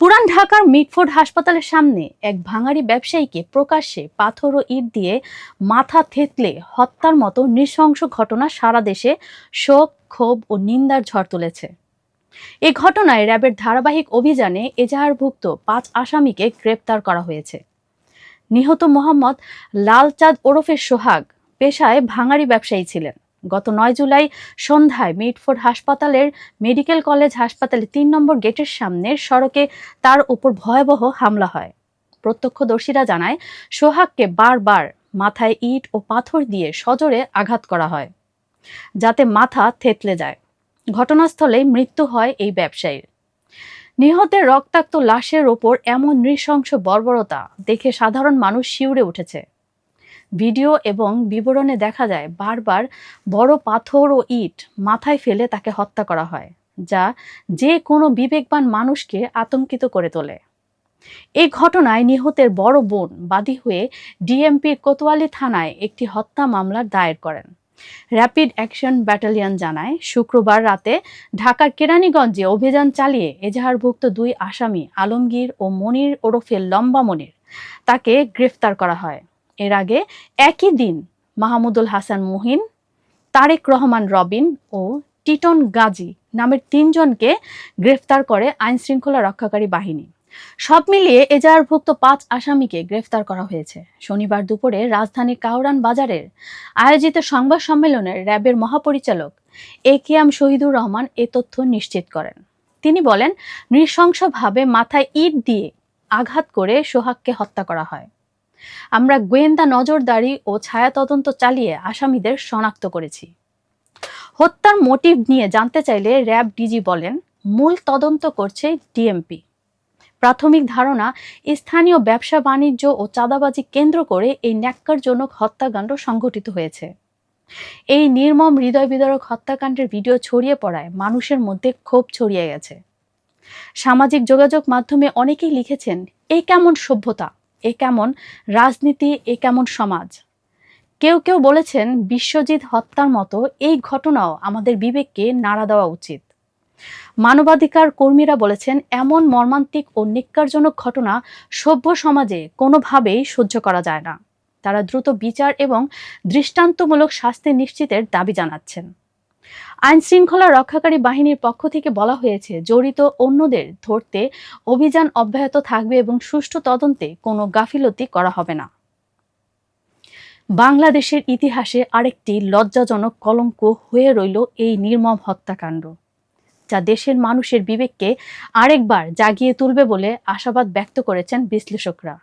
পুরান ঢাকার মিটফোর্ড হাসপাতালের সামনে এক ভাঙারি ব্যবসায়ীকে প্রকাশ্যে পাথর ও ইট দিয়ে মাথা থেতলে হত্যার মতো নৃশংস ঘটনা সারা দেশে শোক, ক্ষোভ ও নিন্দার ঝড় তুলেছে। এ ঘটনায় র্যাবের ধারাবাহিক অভিযানে এজাহারভুক্ত পাঁচ আসামিকে গ্রেপ্তার করা হয়েছে। নিহত মোহাম্মদ লালচাঁদ ওরফে সোহাগ পেশায় ভাঙারি ব্যবসায়ী ছিলেন। গত নয় জুলাই সন্ধ্যায় মিটফোর্ড হাসপাতালের মেডিকেল কলেজ হাসপাতালে তিন নম্বর গেটের সামনের সড়কে তার উপর ভয়াবহ হামলা হয়। প্রত্যক্ষদর্শীরা জানায়, সোহাগকে বারবার মাথায় ইট ও পাথর দিয়ে সজোরে আঘাত করা হয়, যাতে মাথা থেতলে যায়। ঘটনাস্থলেই মৃত্যু হয় এই ব্যবসায়ীর। নিহতের রক্তাক্ত লাশের ওপর এমন নৃশংস বর্বরতা দেখে সাধারণ মানুষ শিউরে উঠেছে। ভিডিও এবং বিবরণে দেখা যায়, বারবার বড় পাথর ও ইট মাথায় ফেলে তাকে হত্যা করা হয়, যা যে কোনো বিবেকবান মানুষকে আতঙ্কিত করে তোলে। এই ঘটনায় নিহতের বড় বোন বাদী হয়ে ডিএমপির কোতোয়ালি থানায় একটি হত্যা মামলা দায়ের করেন। র্যাপিড অ্যাকশন ব্যাটালিয়ন জানায়, শুক্রবার রাতে ঢাকার কেরানীগঞ্জে অভিযান চালিয়ে এজাহারভুক্ত দুই আসামি আলমগীর ও মনির ওরফে লম্বা মনির তাকে গ্রেফতার করা হয়। এর আগে একই দিন মাহমুদুল হাসান মুহিন, তারেক রহমান রবিন ও টিটন গাজী নামের তিনজনকে গ্রেফতার করে আইন শৃঙ্খলা রক্ষাকারী বাহিনী। সব মিলিয়ে এজাহারভুক্ত পাঁচ আসামিকে গ্রেফতার করা হয়েছে। শনিবার দুপুরে রাজধানীর কাউরান বাজারের আয়োজিত সংবাদ সম্মেলনে র্যাবের মহাপরিচালক A K M Shahidur Rahman এ তথ্য নিশ্চিত করেন। তিনি বলেন, নৃশংসভাবে মাথায় ইট দিয়ে আঘাত করে সোহাগকে হত্যা করা হয়। আমরা গোয়েন্দা নজরদারি ও ছায়া তদন্ত চালিয়ে আসামিদের শনাক্ত করেছি। হত্যার মোটিভ নিয়ে জানতে চাইলে র্যাব ডিজি বলেন, মূল তদন্ত করছে ডিএমপি। প্রাথমিক ধারণা, স্থানীয় ব্যবসা বাণিজ্য ও চাঁদাবাজি কেন্দ্র করে এই ন্যাক্কারজনক হত্যাকাণ্ড সংঘটিত হয়েছে। এই নির্মম হৃদয় বিদারক হত্যাকাণ্ডের ভিডিও ছড়িয়ে পড়ায় মানুষের মধ্যে ক্ষোভ ছড়িয়ে গেছে। সামাজিক যোগাযোগ মাধ্যমে অনেকেই লিখেছেন, এই কেমন সভ্যতা? এ কেমন? রাজনীতি, এ কেমন সমাজ? কেউ কেউ বলেছেন বিশ্বজিৎ হত্যার মতো এই ঘটনাও আমাদের বিবেককে নাড়া দেওয়া উচিত। মানবাধিকার কর্মীরা বলেছেন এমন মর্মান্তিক ও নিক্কারজনক ঘটনা সভ্য সমাজে কোনোভাবেই সহ্য করা যায় না। তারা দ্রুত বিচার এবং দৃষ্টান্তমূলক শাস্তি নিশ্চিতের দাবি জানাচ্ছেন। আইন শৃঙ্খলা রক্ষাকারী বাহিনীর পক্ষ থেকে বলা হয়েছে, জড়িত অন্যদের ধরতে অভিযান অব্যাহত থাকবে এবং সুষ্ঠু তদন্তে কোনো গাফিলতি করা হবে না। বাংলাদেশের ইতিহাসে আরেকটি লজ্জাজনক কলঙ্ক হয়ে রইল এই নির্মম হত্যাকাণ্ড, যা দেশের মানুষের বিবেককে আরেকবার জাগিয়ে তুলবে বলে আশাবাদ ব্যক্ত করেছেন বিশ্লেষকরা।